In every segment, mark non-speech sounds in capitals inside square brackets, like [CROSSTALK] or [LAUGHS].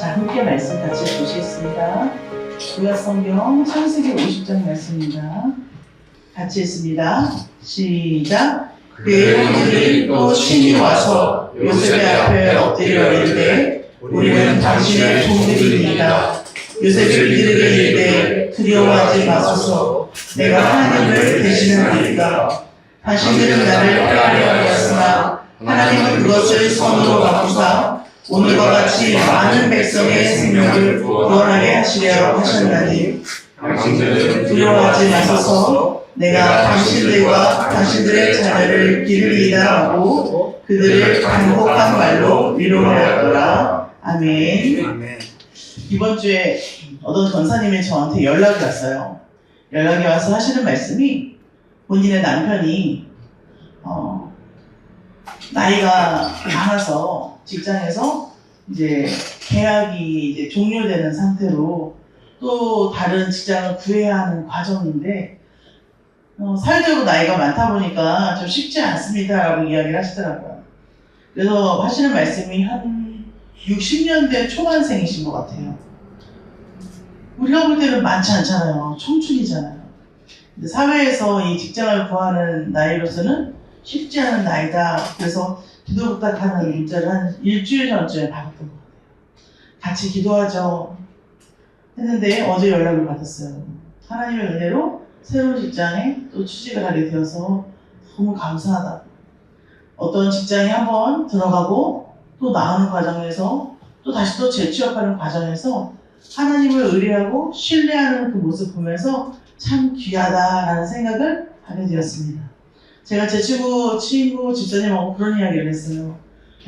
자, 함께 말씀 같이 보시겠습니다. 구약 성경 창세기 50장 말씀입니다. 같이 읽습니다. 시작. 그의 형들이 또 친히 와서 요셉의 앞에 엎드려 이르되 우리는 당신의 종들이니이다. 요셉이 이르게 이르되 두려워하지 마소서 내가 하나님을 대신하리이다. 당신들은 나를 꾀하려 하였으나 하나님은 그것을 선으로 바꾸사 오늘과 같이 많은 백성의 생명을 구원하게 하시려 하셨나니 당신들은 두려워하지 마소서 내가 당신들과 당신들의 자녀를 기르리이다 하고 그들을 간곡한 말로 위로하였더라. 아멘. 아멘. 이번 주에 어떤 전사님이 저한테 연락이 왔어요. 연락이 와서 하시는 말씀이 본인의 남편이 어, 나이가 많아서 직장에서 이제 계약이 이제 종료되는 상태로 또 다른 직장을 구해야 하는 과정인데 어, 사회적으로 나이가 많다 보니까 좀 쉽지 않습니다라고 이야기를 하시더라고요. 그래서 하시는 말씀이 한 60년대 초반생이신 것 같아요. 우리가 볼 때는 많지 않잖아요. 청춘이잖아요. 근데 사회에서 이 직장을 구하는 나이로서는 쉽지 않은 나이다. 그래서 기도 부탁 하는 문자를 한 일주일 전쯤에 받았던 것 같아요. 같이 기도하죠. 했는데 어제 연락을 받았어요. 하나님의 은혜로 새로운 직장에 또 취직을 하게 되어서 너무 감사하다. 어떤 직장에 한번 들어가고 또 나오는 과정에서 또 다시 또 재취업하는 과정에서 하나님을 의뢰하고 신뢰하는 그 모습 보면서 참 귀하다라는 생각을 하게 되었습니다. 제가 제 친구, 친구 집사님하고 그런 이야기를 했어요.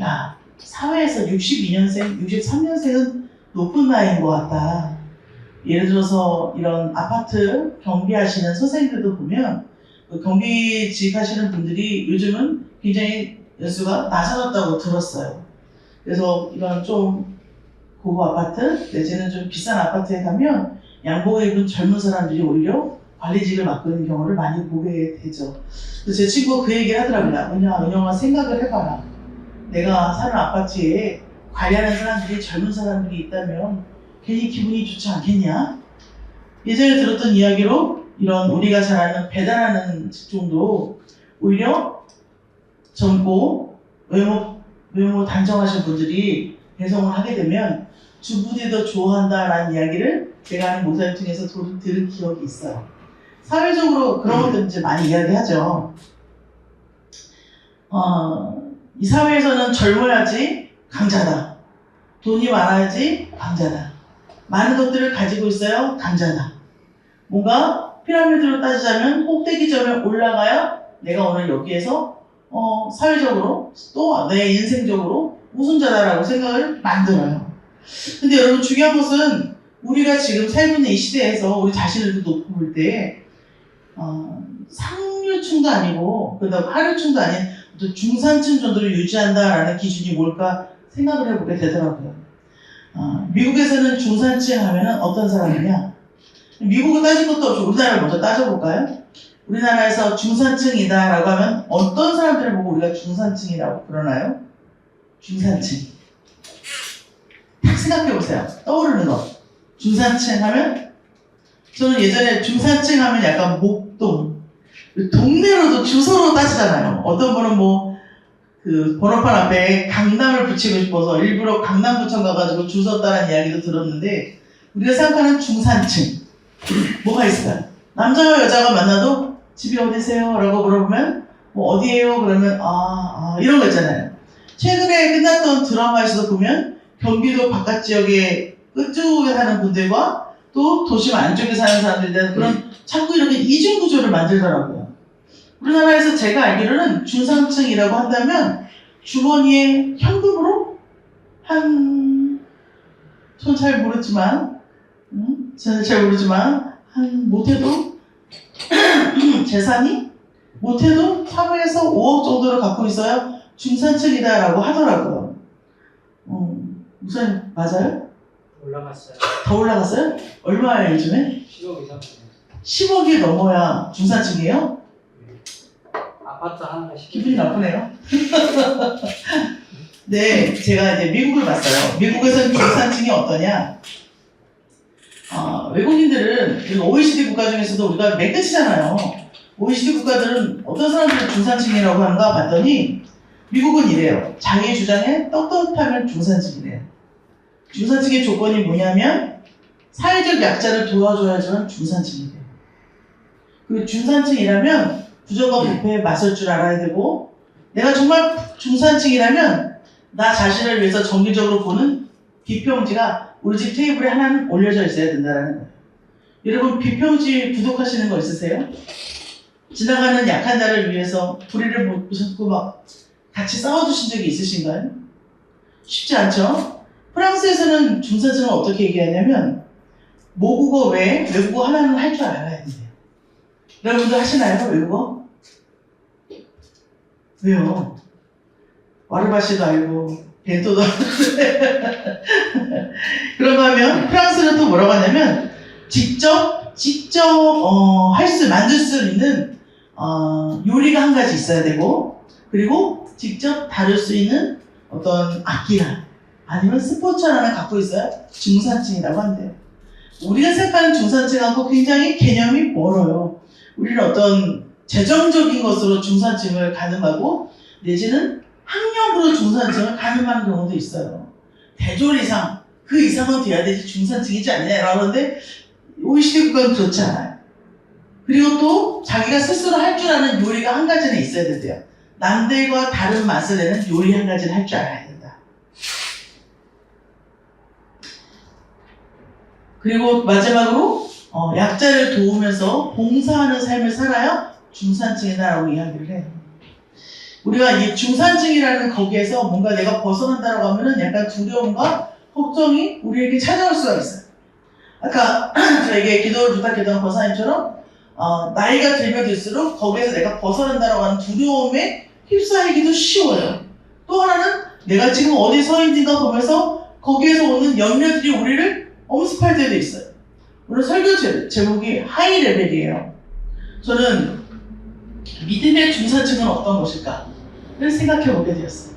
야, 사회에서 62년생, 63년생은 높은 나이인 것 같다. 예를 들어서 이런 아파트 경비하시는 선생님들도 보면 그 경비직 하시는 분들이 요즘은 굉장히 연수가 낮아졌다고 들었어요. 그래서 이런 좀 고급 아파트 내지는 좀 비싼 아파트에 가면 양복을 입은 젊은 사람들이 오히려 관리직을 맡고 있는 경우를 많이 보게 되죠. 제 친구가 그 얘기를 하더라고요. 은영아, 은영아 생각을 해봐라. 내가 사는 아파트에 관리하는 사람들이 젊은 사람들이 있다면 괜히 기분이 좋지 않겠냐? 예전에 들었던 이야기로 이런 우리가 잘 아는 배달하는 직종도 오히려 젊고 외모, 외모 단정하신 분들이 배송을 하게 되면 주부들이 더 좋아한다라는 이야기를 제가 아는 통해서 도- 들은 기억이 있어요. 사회적으로 그런 것들 이제 많이 이야기하죠. 어, 이 사회에서는 젊어야지 강자다. 돈이 많아야지 강자다. 많은 것들을 가지고 있어야 강자다. 뭔가 피라미드로 따지자면 꼭대기점에 올라가야 내가 오늘 여기에서 어, 사회적으로 또 내 인생적으로 우승자다라고 생각을 만들어요. 근데 여러분 중요한 것은 우리가 지금 살고 있는 이 시대에서 우리 자신을 놓고 볼 때, 어, 상류층도 아니고, 그다음 하류층도 아닌 어떤 중산층 정도를 유지한다라는 기준이 뭘까 생각을 해보게 되더라고요. 어, 미국에서는 중산층 하면은 어떤 사람이냐? 미국은 따질 것도 없이 우리나라를 먼저 따져볼까요? 우리나라에서 중산층이다라고 하면 어떤 사람들을 보고 우리가 중산층이라고 그러나요? 중산층. 딱 생각해 보세요. 떠오르는 거. 중산층 하면 저는 예전에 중산층 하면 약간 목 동 동네로도 주소로 따지잖아요. 어떤 분은 뭐 그 번호판 앞에 강남을 붙이고 싶어서 일부러 강남 구청 가가지고 줄 섰다는 이야기도 들었는데 우리가 생각하는 중산층 뭐가 있을까요? 남자와 여자가 만나도 집이 어디세요? 라고 물어보면 뭐 어디에요? 그러면 아, 아 이런 거 있잖아요. 최근에 끝났던 드라마에서도 보면 경기도 바깥 지역에 사는 분들과 또 도심 안쪽에 사는 사람들에 대한 그런 자꾸 이렇게 이중 구조를 만들더라고요. 우리나라에서 제가 알기로는 중상층이라고 한다면 주머니에 현금으로 한, 전 잘 모르지만, 음, 잘 모르지만, 한, 못해도, [CLEARS THROAT] 재산이 못해도 3에서 5억 정도를 갖고 있어야 중산층이다라고 하더라고요. 음, 우선 맞아요? 올라갔어요. 더 올라갔어요? 얼마예요 요즘에? 10억 이상. 10억이 넘어야 중산층이에요? 아파트 하나가 10억. 기분이 나쁘네요. [LAUGHS] 네, 제가 이제 미국을 봤어요. 미국에서는 중산층이 어떠냐? 어, 외국인들은 OECD 국가 중에서도 우리가 맨 끝이잖아요. OECD 국가들은 어떤 사람들을 중산층이라고 하는가 봤더니 미국은 이래요. 자기 주장에 떳떳하면 중산층이래요. 중산층의 조건이 뭐냐면 사회적 약자를 도와줘야지만 중산층이 돼요. 그 중산층이라면 부정과 부패에 맞설 줄 알아야 되고 내가 정말 중산층이라면 나 자신을 위해서 정기적으로 보는 비평지가 우리 집 테이블에 하나는 올려져 있어야 된다는 거예요. 여러분 비평지 구독하시는 거 있으세요? 지나가는 약한 자를 위해서 불의를 못 보셨고 막 같이 싸워주신 적이 있으신가요? 쉽지 않죠? 프랑스에서는 중산층을 어떻게 얘기하냐면 모국어 외에 외국어 하나는 할 줄 알아야 돼요. 여러분도 하시나요? 외국어? 왜요? 와르바시도 알고 벤토도 그런가 하면 프랑스는 또 뭐라고 하냐면 직접 직접 어, 할 수 만들 수 있는 어, 요리가 한 가지 있어야 되고 그리고 직접 다룰 수 있는 어떤 악기나 아니면 스포츠 하나는 갖고 있어야 중산층이라고 한대요. 우리가 생각하는 중산층하고 굉장히 개념이 멀어요. 우리는 어떤 재정적인 것으로 중산층을 가늠하고 내지는 학력으로 중산층을 가늠하는 경우도 있어요. 대졸 이상, 그 이상은 돼야 되지 중산층이지 않냐라고 하는데 OECD 국가는 그렇지 않아요. 그리고 또 자기가 스스로 할 줄 아는 요리가 한 가지는 있어야 된대요. 남들과 다른 맛을 내는 요리 한 가지는 할 줄 알아야 된다. 그리고 마지막으로 어, 약자를 도우면서 봉사하는 삶을 살아야 중산층이다라고 이야기를 해요. 우리가 이 중산층이라는 거기에서 뭔가 내가 벗어난다라고 하면은 약간 두려움과 걱정이 우리에게 찾아올 수가 있어요. 아까 [CLEARS THROAT] 저에게 기도를 부탁했던 권사님처럼 어, 나이가 들면 들수록 거기에서 내가 벗어난다라고 하는 두려움에 휩싸이기도 쉬워요. 또 하나는 내가 지금 어디 서 있는가 보면서 거기에서 오는 염려들이 우리를 엄습할 때도 있어요. 오늘 설교 제, 제목이 하이 레벨이에요. 저는 믿음의 중산층은 어떤 것일까?를 생각해 보게 되었어요.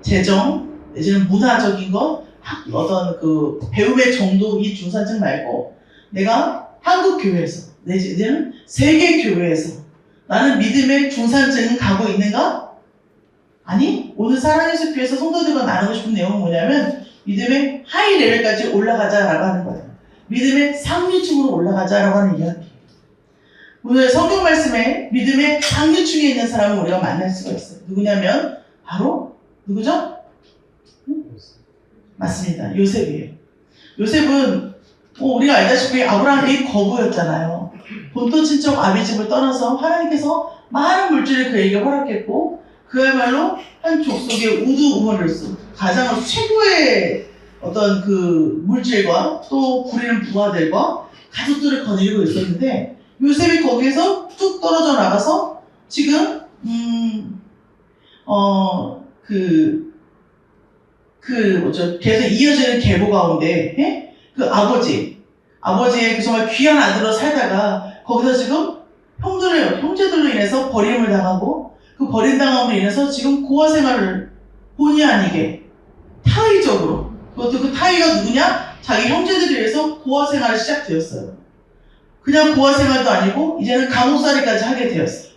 재정, 내지는 문화적인 것, 학- 어떤 그 배움의 정도 이 중산층 말고 내가 한국 교회에서 내지는 세계 교회에서 나는 믿음의 중산층은 가고 있는가? 아니 오늘 사랑의 숲에서 성도들과 나누고 싶은 내용은 뭐냐면 믿음의 하이 레벨까지 올라가자라고 하는 거예요. 믿음의 상류층으로 올라가자라고 하는 이야기. 오늘 성경 말씀에 믿음의 상류층에 있는 사람을 우리가 만날 수가 있어요. 누구냐면 바로 누구죠? 응? 맞습니다. 요셉이에요. 요셉은 뭐 우리가 알다시피 아브라함이 거부였잖아요. 본토 친척 아비집을 떠나서 하나님께서 많은 물질을 그에게 허락했고 그야말로 한 족속의 우두우머를수 가장 최고의 어떤 그 물질과 또 부리는 부하들과 가족들을 거느리고 있었는데 요셉이 거기에서 뚝 떨어져 나가서 지금 음, 음어그 그 뭐죠 계속 이어지는 계보 가운데 예? 그 아버지 아버지의 그 정말 귀한 아들로 살다가 거기서 지금 형들을 형제들로 인해서 버림을 당하고 그 버림당함으로 인해서 지금 고아 생활을 본의 아니게 타의적으로 그것도 그 타의가 누구냐 자기 형제들에 의해서 고아 생활이 시작되었어요. 그냥 고아 생활도 아니고 이제는 감옥살이까지 하게 되었어요.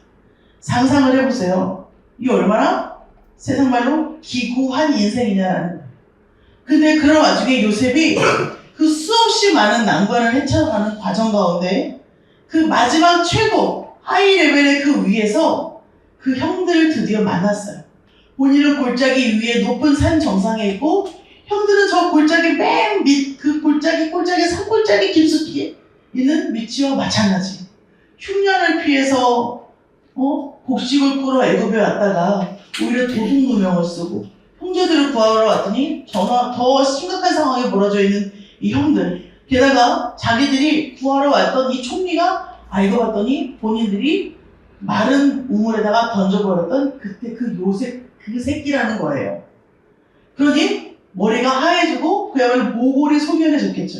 상상을 해보세요. 이 얼마나 세상 말로 기구한 인생이냐라는. 근데 그런 와중에 요셉이 그 수없이 많은 난관을 헤쳐가는 과정 가운데 그 마지막 최고 하이 레벨의 그 위에서 그 형들을 드디어 만났어요. 본인은 골짜기 위에 높은 산 정상에 있고 형들은 저 골짜기 맨 밑 그 골짜기 골짜기 산골짜기 깊숙이에 있는 위치와 마찬가지. 흉년을 피해서 어 곡식을 꾸러 애굽에 왔다가 오히려 도둑 누명을 쓰고 형제들을 구하러 왔더니 전화 더 심각한 상황에 몰아져 있는 이 형들 게다가 자기들이 구하러 왔던 이 총리가 알고 봤더니 본인들이 마른 우물에다가 던져버렸던 그때 그 요셉 그 새끼라는 거예요. 그러니 머리가 하얘지고 그야말로 모골이 소변해졌겠죠.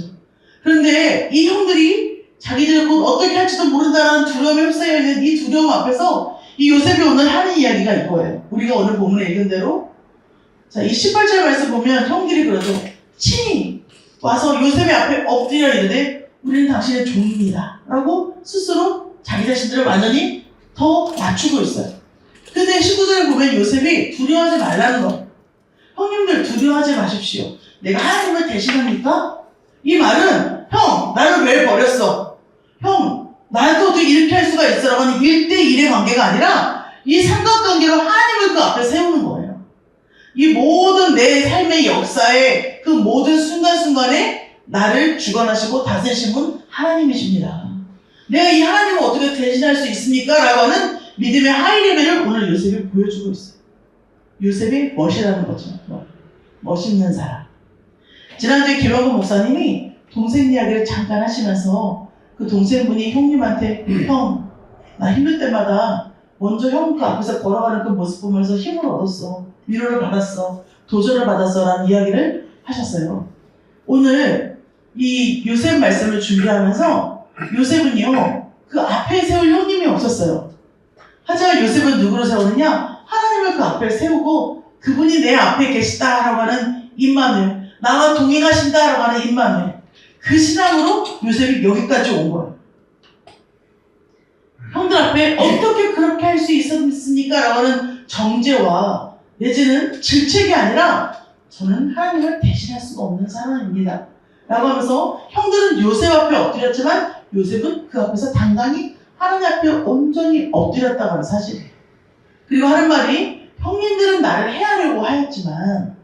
그런데 이 형들이 자기들 곧 어떻게 할지도 모른다는 두려움에 휩싸여 있는 이 두려움 앞에서 이 요셉이 오늘 하는 이야기가 이거예요. 우리가 오늘 본문에 읽은 대로 자, 이 18절 말씀 보면 형들이 그러죠. 친히 와서 요셉의 앞에 엎드려 이르되 우리는 당신의 종입니다. 라고 스스로 자기 자신들을 완전히 더 낮추고 있어요. 근데 19절에 보면 요셉이 두려워하지 말라는 거. 형님들 두려워하지 마십시오. 내가 하나님을 대신합니까? 이 말은 형 나를 왜 버렸어? 형 나한테 어떻게 이렇게 할 수가 있어? 라고 하는 1대1의 관계가 아니라 이 삼각관계로 하나님을 그 앞에 세우는 거예요. 이 모든 내 삶의 역사의 그 모든 순간순간에 나를 주관하시고 다스리신 분 하나님이십니다. 내가 이 하나님을 어떻게 대신할 수 있습니까? 라고 하는 믿음의 하이 레벨을 오늘 요셉이 보여주고 있어요. 요셉이 멋이라는 거죠. 멋. 멋있는 사람. 지난주에 김영근 목사님이 동생 이야기를 잠깐 하시면서 그 동생분이 형님한테 형, 나 힘들 때마다 먼저 형 그 앞에서 걸어가는 그 모습 보면서 힘을 얻었어. 위로를 받았어. 도전을 받았어. 라는 이야기를 하셨어요. 오늘 이 요셉 말씀을 준비하면서 요셉은요, 그 앞에 세울 형님이 없었어요. 하지만 요셉은 누구로 세우느냐? 하나님을 그 앞에 세우고 그분이 내 앞에 계시다라고 하는 임마누엘, 나와 동행하신다라고 하는 임마누엘. 그 신앙으로 요셉이 여기까지 온 거예요. 형들 앞에 어떻게 그렇게 할 수 있었습니까? 라고 하는 정죄와 내지는 질책이 아니라 저는 하나님을 대신할 수가 없는 사람입니다. 라고 하면서 형들은 요셉 앞에 엎드렸지만 요셉은 그 앞에서 당당히 하나님 앞에 온전히 엎드렸다고 하는 사실이에요. 그리고 하는 말이 형님들은 나를 해하려고 하였지만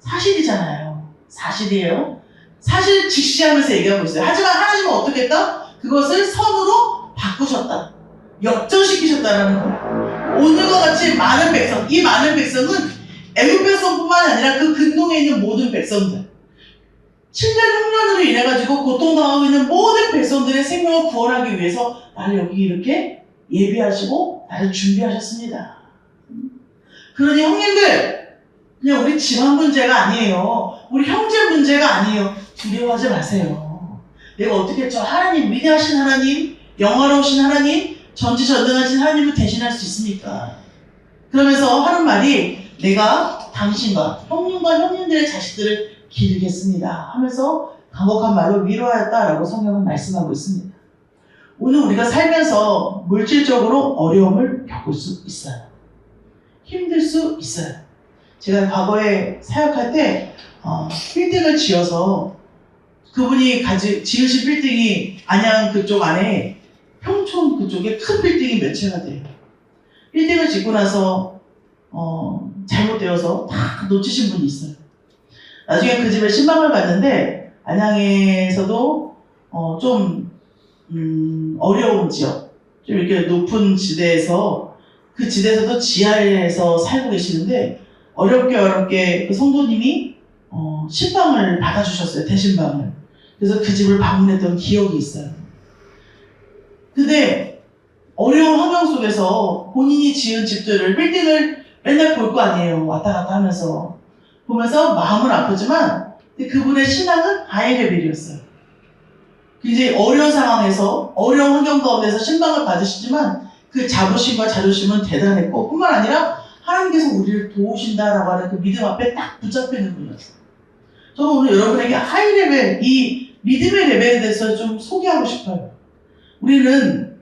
사실이잖아요. 사실이에요. 사실 직시하면서 얘기하고 있어요. 하지만 하나님은 어떻게 했다? 그것을 선으로 바꾸셨다. 역전시키셨다라는 거예요. 오늘과 같이 많은 백성, 이 많은 백성은 애굽 백성뿐만 아니라 그 근동에 있는 모든 백성들. 7년 흉년으로 인해 가지고 고통당하고 있는 모든 백성들의 생명을 구원하기 위해서 나를 여기 이렇게 예비하시고 나를 준비하셨습니다. 그러니 형님들 그냥 우리 집안 문제가 아니에요. 우리 형제 문제가 아니에요. 두려워하지 마세요. 내가 어떻게 저 하나님 위대하신 하나님, 영화로우신 하나님, 전지전능하신 하나님을 대신할 수 있습니까? 그러면서 하는 말이 내가 당신과 형님과 형님들의 자식들을 기르겠습니다. 하면서 강곡한 말로 위로하였다라고 성경은 말씀하고 있습니다. 오늘 우리가 살면서 물질적으로 어려움을 겪을 수 있어요. 힘들 수 있어요. 제가 과거에 사역할 때 어, 빌딩을 지어서 그분이 가지 지으신 빌딩이 안양 그쪽 안에 평촌 그쪽에 큰 빌딩이 몇 채가 돼요. 빌딩을 짓고 나서 어, 잘못되어서 다 놓치신 분이 있어요. 나중에 그 집에 신방을 갔는데 안양에서도 어, 좀 음, 어려운 지역, 좀 이렇게 높은 지대에서 그 지대에서도 지하에서 살고 계시는데 어렵게 어렵게 그 성도님이 어, 신방을 받아주셨어요 대신방을. 그래서 그 집을 방문했던 기억이 있어요. 근데 어려운 환경 속에서 본인이 지은 집들을 빌딩을 맨날 볼 거 아니에요 왔다 갔다 하면서 보면서 마음은 아프지만 그분의 신앙은 하이레벨이었어요. 굉장히 어려운 상황에서 어려운 환경 가운데서 신방을 받으시지만 그 자부심과 자존심은 대단했고 뿐만 아니라 하나님께서 우리를 도우신다라고 하는 그 믿음 앞에 딱 붙잡히는 분이었어요. 저는 오늘 여러분에게 하이레벨, 이 믿음의 레벨에 대해서 좀 소개하고 싶어요. 우리는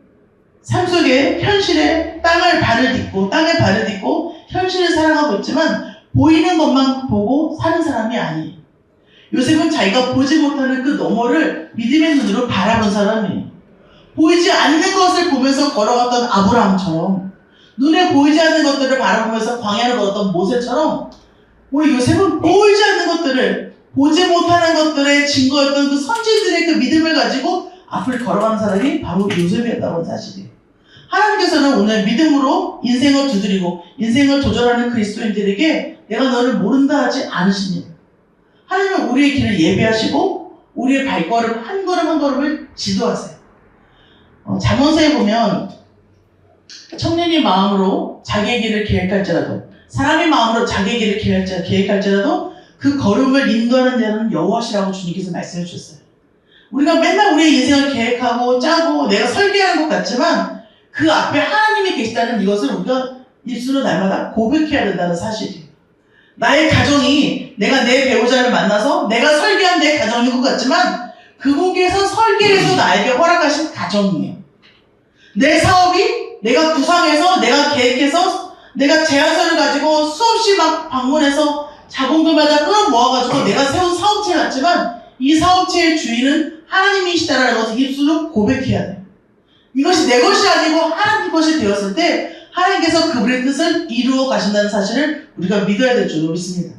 삶 속에 현실에 땅을 발을 딛고 땅에 발을 딛고 현실을 살아가고 있지만 보이는 것만 보고 사는 사람이 아니에요. 요셉은 자기가 보지 못하는 그 너머를 믿음의 눈으로 바라본 사람이에요. 보이지 않는 것을 보면서 걸어갔던 아브라함처럼 눈에 보이지 않는 것들을 바라보면서 광야를 걸었던 모세처럼 우리 요셉은 보이지 않는 것들을 보지 못하는 것들의 증거였던 그 선지들의 그 믿음을 가지고 앞을 걸어가는 사람이 바로 요셉이었다고 사실이에요. 하나님께서는 오늘 믿음으로 인생을 두드리고 인생을 도전하는 그리스도인들에게 내가 너를 모른다 하지 않으십니다. 하나님은 우리의 길을 예비하시고 우리의 발걸음 한 걸음 한 걸음을 지도하세요. 어, 잠언서에 보면 청년이 마음으로 자기의 길을 계획할지라도 사람이 마음으로 자기의 길을 계획할지- 계획할지라도 그 걸음을 인도하는 자는 여호와시라고 주님께서 말씀해 주셨어요. 우리가 맨날 우리의 인생을 계획하고 짜고 내가 설계하는 것 같지만 그 앞에 하나님이 계시다는 이것을 우리가 입술로 날마다 고백해야 된다는 사실이에요. 나의 가정이 내가 내 배우자를 만나서 내가 설계한 내 가정인 것 같지만 그분께서 설계해서 나에게 허락하신 가정이에요. 내 사업이 내가 구상해서 내가 계획해서 내가 제안서를 가지고 수없이 막 방문해서 자본금마다 끌어 모아가지고 내가 세운 사업체 같지만 이 사업체의 주인은 하나님이시다라는 것을 입술로 고백해야 돼요. 이것이 내 것이 아니고 하나님 것이 되었을 때 하나님께서 그분의 뜻을 이루어 가신다는 사실을 우리가 믿어야 될 줄로 믿습니다.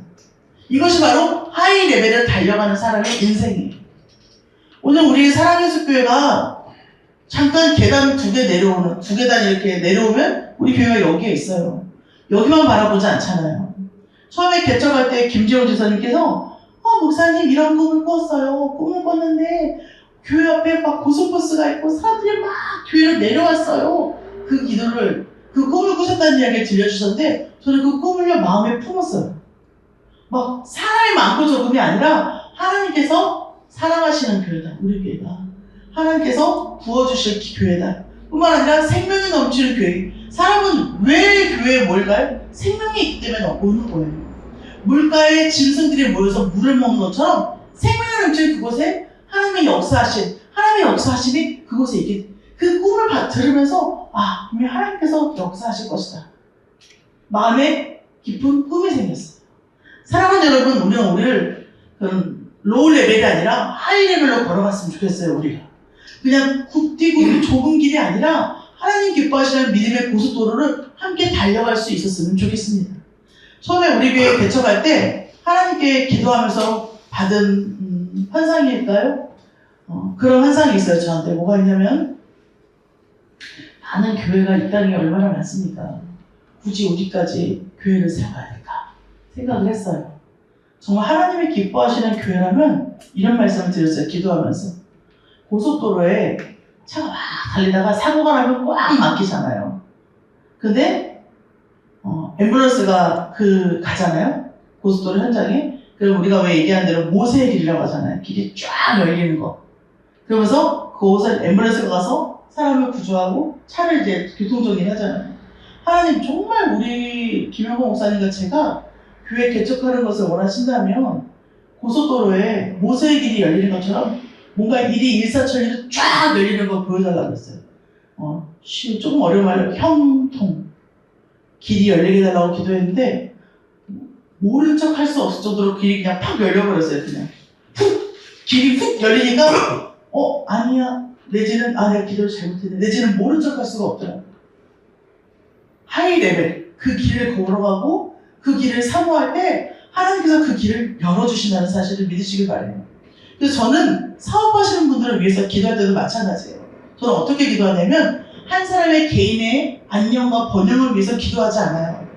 이것이 바로 하이 레벨을 달려가는 사람의 인생이에요. 오늘 우리 사랑의 교회가 잠깐 계단 두 개 내려오는, 두 계단 이렇게 내려오면 우리 교회가 여기에 있어요. 여기만 바라보지 않잖아요. 처음에 개척할 때 김지호 지사님께서 어, 목사님 이런 꿈을 꿨어요. 꿈을 꿨는데 교회 앞에 막 고속버스가 있고 사람들이 막 교회로 내려왔어요. 그 기도를 그 꿈을 꾸셨다는 이야기를 들려주셨는데 저는 그 꿈을요 마음에 품었어요. 막 사람이 많고 적음이 아니라 하나님께서 사랑하시는 교회다. 우리 교회가 하나님께서 부어주실 교회다. 뿐만 아니라 생명이 넘치는 교회. 사람은 왜 교회에 뭘까요? 생명이 있기 때문에 오는 거예요. 물가에 짐승들이 모여서 물을 먹는 것처럼 생명이 넘치는 그곳에 하나님의 역사하신 하나님의 역사하심이 그곳에 있게 그 꿈을 봐- 들으면서 아 분명 하나님께서 역사하실 것이다. 마음에 깊은 꿈이 생겼어요. 사랑하는 여러분, 우리는 우리를 그 로우 레벨이 아니라 하이 레벨로 걸어갔으면 좋겠어요, 우리가. 그냥 굽디굽 좁은 길이 아니라 하나님 기뻐하시는 믿음의 고속도로를 함께 달려갈 수 있었으면 좋겠습니다. 처음에 우리 교회 개척할 때 하나님께 기도하면서 받은 음, 환상일까요? 어, 그런 환상이 있어요, 저한테. 뭐가 있냐면 많은 교회가 이 땅에 얼마나 많습니까? 굳이 우리까지 교회를 세워야 될까 생각을 했어요. 정말 하나님이 기뻐하시는 교회라면 이런 말씀을 드렸어요. 기도하면서 고속도로에 차가 막 달리다가 사고가 나면 꽉 막히잖아요. 근데 어, 앰뷸런스가 그 가잖아요. 고속도로 현장에. 그럼 우리가 왜 얘기한 대로 모세의 길이라고 하잖아요. 길이 쫙 열리는 거. 그러면서 그곳에 앰뷸런스가 가서 사람을 구조하고 차를 이제 교통정리를 하잖아요. 하나님 정말 우리 김영호 목사님과 제가 교회 개척하는 것을 원하신다면 고속도로에 모세의 길이 열리는 것처럼 뭔가 일이 일사천리로 쫙 열리는 거 보여달라고 했어요. 어, 쉬- 조금 어려운 말로 형통 길이 열리게 달라고 기도했는데 모른 척 할 수 없을 정도로 길이 그냥 팍 열려버렸어요. 그냥 훅 길이 훅 열리니까 어 아니야 내지는 아 내가 기도를 잘못했네 내지는 모른 척 할 수가 없더라고. 하이 레벨 그 길을 걸어가고 그 길을 사모할 때 하나님께서 그 길을 열어주신다는 사실을 믿으시길 바래요. 그래서 저는 사업하시는 분들을 위해서 기도할 때도 마찬가지예요. 저는 어떻게 기도하냐면 한 사람의 개인의 안녕과 번영을 위해서 기도하지 않아요.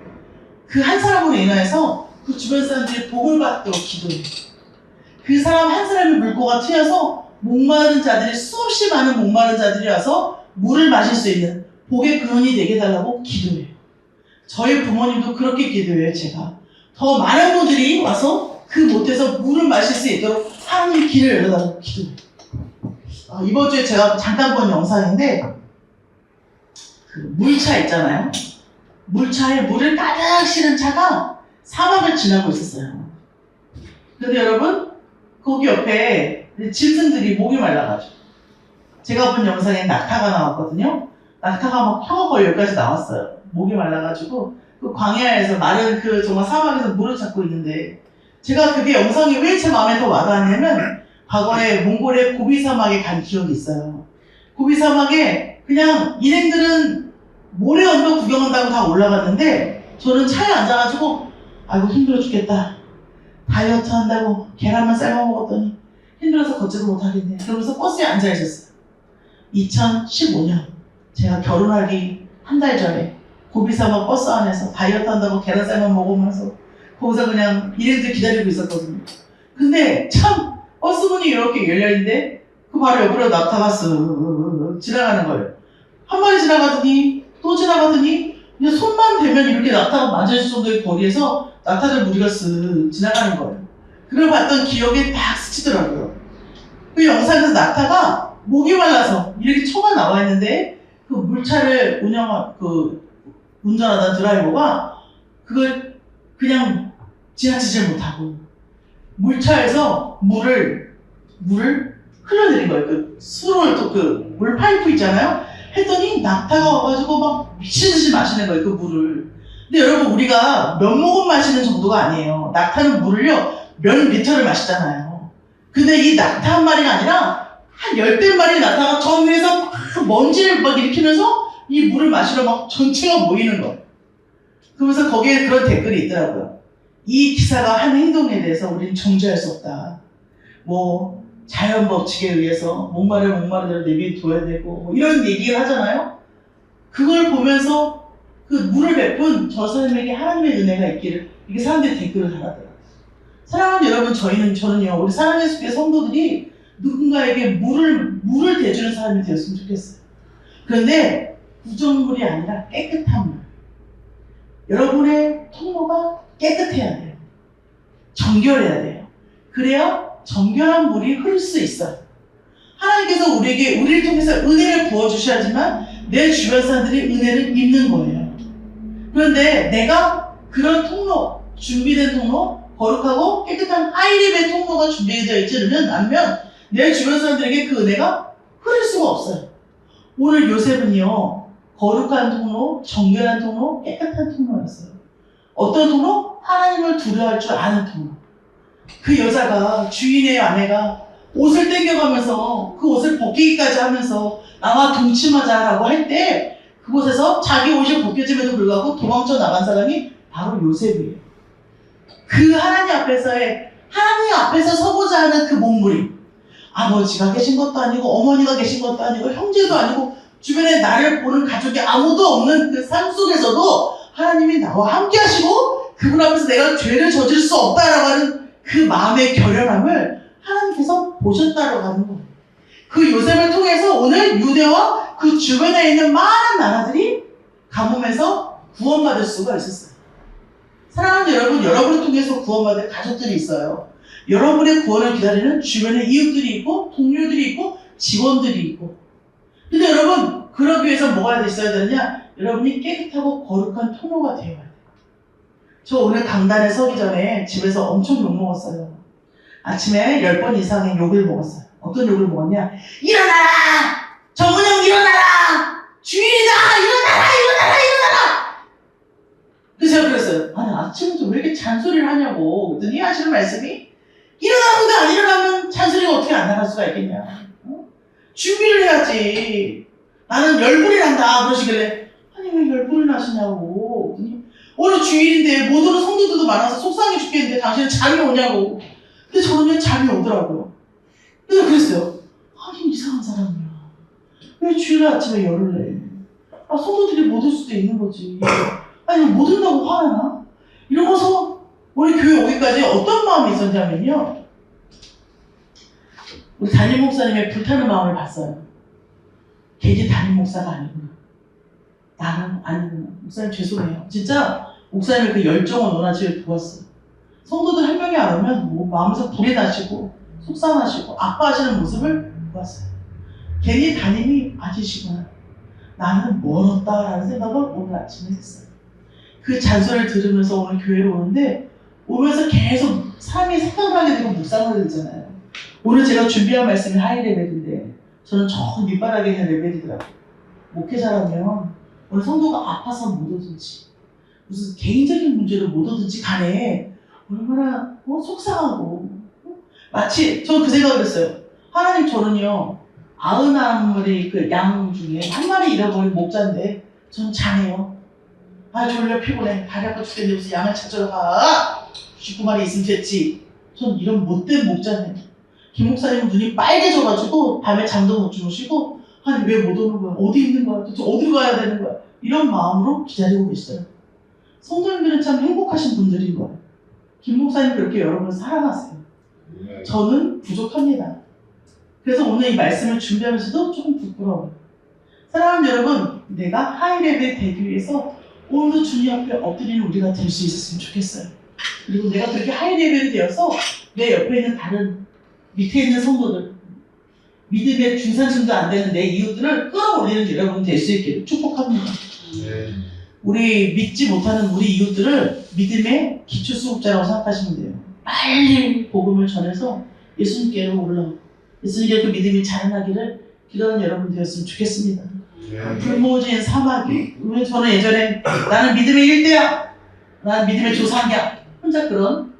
그 한 사람으로 인하여서 그 주변 사람들이 복을 받도록 기도해요. 그 사람 한 사람의 물고가 트여서 목마른 자들이 수없이 많은 목마른 자들이 와서 물을 마실 수 있는 복의 근원이 되게 해달라고 기도해요. 저희 부모님도 그렇게 기도해요, 제가. 더 많은 분들이 와서 그 못에서 물을 마실 수 있도록 하나님 길을 열어달라고 기도해요. 어, 이번 주에 제가 잠깐 본 영상인데, 그 물차 있잖아요. 물차에 물을 가득 실은 차가 사막을 지나고 있었어요. 근데 여러분, 거기 옆에 짐승들이 목이 말라가지고. 제가 본 영상에 낙타가 나왔거든요. 낙타가 막 혀가 거의 여기까지 나왔어요. 목이 말라가지고 그 광야에서 마른 그 정말 사막에서 물을 찾고 있는데 제가 그게 영상이 왜 제 마음에 더 와닿았냐면 과거에 몽골의 고비 사막에 간 기억이 있어요. 고비 사막에 그냥 일행들은 모래 언덕 구경한다고 다 올라갔는데 저는 차에 앉아가지고 아이고 힘들어 죽겠다. 다이어트 한다고 계란만 삶아 먹었더니 힘들어서 걷지도 못하겠네. 그러면서 버스에 앉아 있었어요. 2015년 제가 결혼하기 한 달 전에 고비사막 버스 안에서 다이어트 한다고 계란 삶아 먹으면서 거기서 그냥 일행들 기다리고 있었거든요. 근데 참 버스 문이 이렇게 열려있는데 그 바로 옆으로 낙타가 쓱 지나가는 거예요. 한 마리 지나가더니 또 지나가더니 그냥 손만 대면 이렇게 낙타가 만져질 정도의 거리에서 낙타들 무리가 쓱 지나가는 거예요. 그걸 봤던 기억에 딱 스치더라고요. 그 영상에서 낙타가 목이 말라서 이렇게 초가 나와 있는데 그 물차를 운영 그 운전하던 드라이버가 그걸 그냥 지나치질 못하고 물차에서 물을 물을 흘러내린 거예요. 그 수로를 또그 물 파이프 있잖아요. 했더니 낙타가 와가지고 막 미친 듯이 마시는 거예요. 그 물을. 근데 여러분 우리가 몇 모금 마시는 정도가 아니에요. 낙타는 물을요 몇 리터를 마시잖아요. 근데 이 낙타 한 마리가 아니라 한 열댓 마리 낙타가 저 위에서 막 먼지를 막 일으키면서 이 물을 마시러 막 전체가 모이는 거예요. 그러면서 거기에 그런 댓글이 있더라고요. 이 기사가 한 행동에 대해서 우리는 정죄할 수 없다. 뭐 자연 법칙에 의해서 목마를 목마른 대로 내비둬야 되고 뭐 이런 얘기를 하잖아요. 그걸 보면서 그 물을 베푼 저 사람에게 하나님의 은혜가 있기를 이게 사람들이 댓글을 달았더라고요. 사랑하는 여러분 저희는 저는요 우리 사랑의 숲의 성도들이 누군가에게 물을 물을 대주는 사람이 되었으면 좋겠어요. 그런데 부정물이 아니라 깨끗한 물. 여러분의 통로가 깨끗해야 돼요. 정결해야 돼요. 그래야 정결한 물이 흐를 수 있어요. 하나님께서 우리에게 우리를 통해서 은혜를 부어 주셔야지만 내 주변 사람들이 은혜를 입는 거예요. 그런데 내가 그런 통로, 준비된 통로, 거룩하고 깨끗한 하이립의 통로가 준비되어 있지 않으면 내 주변 사람들에게 그 은혜가 흐를 수가 없어요. 오늘 요셉은요 거룩한 통로, 정결한 통로, 깨끗한 통로였어요. 어떤 통로? 하나님을 두려워할 줄 아는 통로. 그 여자가 주인의 아내가 옷을 땡겨가면서 그 옷을 벗기기까지 하면서 나와 동침하자라고 할 때 그곳에서 자기 옷이 벗겨짐에도 불구하고 도망쳐 나간 사람이 바로 요셉이에요. 그 하나님 앞에서의 하나님 앞에서 서고자 하는 그 몸부림. 아버지가 계신 것도 아니고 어머니가 계신 것도 아니고 형제도 아니고 주변에 나를 보는 가족이 아무도 없는 그 삶 속에서도 하나님이 나와 함께 하시고 그분 앞에서 내가 죄를 저질 수 없다라고 하는 그 마음의 결연함을 하나님께서 보셨다라고 하는 거예요. 그 요셉을 통해서 오늘 유대와 그 주변에 있는 많은 나라들이 가뭄에서 구원받을 수가 있었어요. 사랑하는 여러분, 여러분을 통해서 구원받을 가족들이 있어요. 여러분의 구원을 기다리는 주변에 이웃들이 있고, 동료들이 있고, 직원들이 있고. 근데 여러분, 그러기 위해서 뭐가 있어야 되느냐? 여러분이 깨끗하고 거룩한 통로가 되어야 돼요. 저 오늘 강단에 서기 전에 집에서 엄청 욕 먹었어요. 아침에 10번 이상의 욕을 먹었어요. 어떤 욕을 먹었냐? 일어나라! 정은영 일어나라! 일어나라! 일어나라! 제가 그랬어요. 아니, 아침부터 왜 이렇게 잔소리를 하냐고. 그랬더니 하시는 말씀이 일어나는데 안 일어나면 잔소리가 어떻게 안 나갈 수가 있겠냐. 어? 준비를 해야지. 나는 열불이 난다. 그러시길래 아니 왜 열불을 나시냐고. 오늘 주일인데 못 오는 성도들도 많아서 속상해 죽겠는데 당신은 잠이 오냐고. 근데 저는 잠이 오더라고요. 그래서 그랬어요. 아니 이상한 사람이야. 왜 주일 아침에 열을 내? 아 성도들이 못 올 수도 있는 거지. 아니 못 온다고 화나? 나? 이러고서 우리 교회 오기까지 어떤 마음이 있었냐면요. 우리 담임 목사님의 불타는 마음을 봤어요. 괜히 담임 목사가 아니구나. 나는 아니구나. 목사님 죄송해요. 진짜 목사님의 그 열정을 논하지를 보았어요. 성도들 한 명이 안 오면 뭐 마음에서 불이 나시고 속상하시고 아파하시는 모습을 보았어요. 괜히 담임이 아니시구나. 나는 멀었다라는 생각을 오늘 아침에 했어요. 그 잔소리를 들으면서 오늘 교회로 오는데 오면서 계속 사람이 생각을 하게 되고 묵상을 하게 되잖아요. 오늘 제가 준비한 말씀이 하이 레벨인데 저는 저 밑바닥에 있는 레벨이더라고요. 목회자라면 오늘 성도가 아파서 못 오든지 무슨 개인적인 문제로 못 오든지 간에 얼마나 어, 속상하고 어? 마치 저그 생각을 했어요. 하나님 저는요 아흔 마리 그 양 중에 한 마리 잃어버린 목자인데 저는 장해요. 아 졸려 피곤해. 다리 아파 죽겠는데 무슨 양을 찾으러 가. 19마리 있으면 됐지. 전 이런 못된 목자네 김 목사님은 눈이 빨개져가지고 밤에 잠도 못 주무시고 아니 왜 못 오는 거야? 어디 있는 거야? 도대체 어디로 가야 되는 거야? 이런 마음으로 기다리고 계시더라고요. 성도님들은 참 행복하신 분들인 거예요. 김 목사님 그렇게 여러분을 사랑하세요. 저는 부족합니다. 그래서 오늘 이 말씀을 준비하면서도 조금 부끄러워요. 사랑하는 여러분 내가 하이레벨 되기 위해서 오늘도 주님 앞에 엎드리는 우리가 될 수 있었으면 좋겠어요. 그리고 내가 그렇게 하이 레벨이 되어서 내 옆에 있는 다른 밑에 있는 성도들, 믿음의 중산층도 안 되는 내 이웃들을 끌어올리는 여러분 될 수 있기를 축복합니다. 우리 믿지 못하는 우리 이웃들을 믿음의 기초 수급자라고 생각하시면 돼요. 빨리 복음을 전해서 예수님께로 올라오고 예수님께 그 믿음이 자라나기를 기도하는 여러분 되었으면 좋겠습니다. 불모진 사막이. 왜 저는 예전에 나는 믿음의 일대야. 나는 믿음의 조상이야. 혼자 그런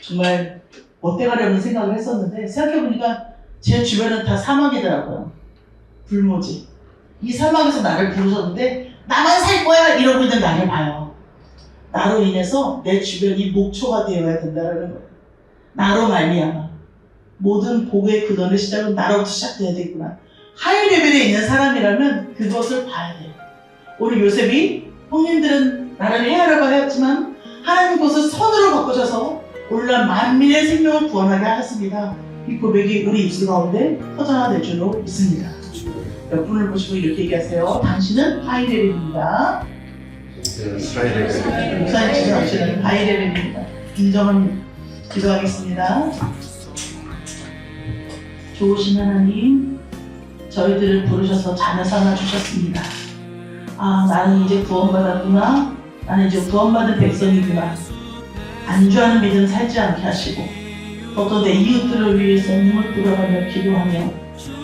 정말 어때가리 없는 생각을 했었는데 생각해보니까 제 주변은 다 사막이더라고요. 불모지 이 사막에서 나를 부르셨는데 나만 살 거야! 이러고 있는 나를 봐요. 나로 인해서 내 주변이 목초가 되어야 된다는 거예요. 나로 말미암아 모든 복의 근원의 시작은 나로부터 시작돼야 되구나 하이 레벨에 있는 사람이라면 그것을 봐야 돼요. 우리 요셉이 형님들은 나를 해하라고 하였지만 하나님 것을 선으로 바꾸셔서 오늘날 만민의 생명을 구원하게 하셨습니다. 이 고백이 우리 입술 가운데 터져나 될 줄로 믿습니다. 몇 분을 보시고 이렇게 얘기하세요. 당신은 하이 레벨입니다. 목사님 지정하시는 하이 레벨입니다. 인정은 기도하겠습니다. 좋으신 하나님, 저희들을 부르셔서 자녀 삼아 주셨습니다. 아, 나는 이제 구원받았구나. 나는 이제 구원받은 백성이구나. 안주하는 믿음 살지 않게 하시고, 또내 이웃들을 위해서 눈물 뿌려가며 기도하며,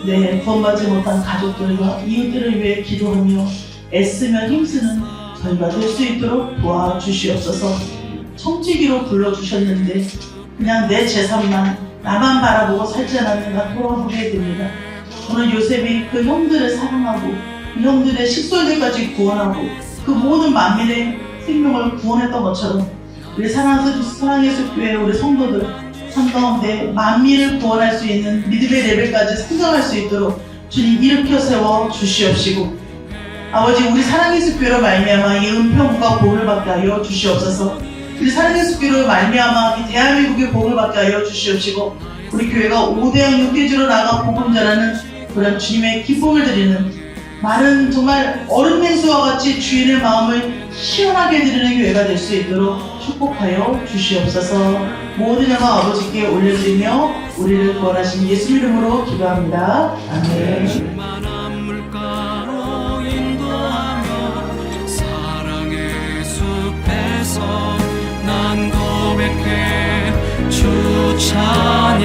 내 구원받지 못한 가족들과 이웃들을 위해 기도하며, 애쓰며 힘쓰는 저희가 될 수 있도록 도와주시옵소서. 청지기로 불러주셨는데, 그냥 내 재산만, 나만 바라보고 살지 않았는가 돌아보게 됩니다. 오늘 요셉이 그 형들을 사랑하고 그 형들의 식솔들까지 구원하고 그 모든 만민의 생명을 구원했던 것처럼 우리 사랑하는 사랑예수 교회 우리 성도들 삶 가운데 만민을 구원할 수 있는 믿음의 레벨까지 성장할 수 있도록 주님 일으켜 세워 주시옵시고 아버지 우리 사랑예수 교회로 말미암아 이 은평과 복을 받게 하여 주시옵소서. 우리 사랑예수 교회로 말미암아 이 대한민국의 복을 받게 하여 주시옵시고 우리 교회가 5대양 6대주로 나가 복음 전하는 그런 주님의 기쁨을 드리는 많은 정말 어른 맹수와 같이 주인의 마음을 시원하게 드리는 교회가 될 수 있도록 축복하여 주시옵소서 모든 영광 아버지께 올려드리며 우리를 구원하신 예수 이름으로 기도합니다. 아멘. 난 고백해 주차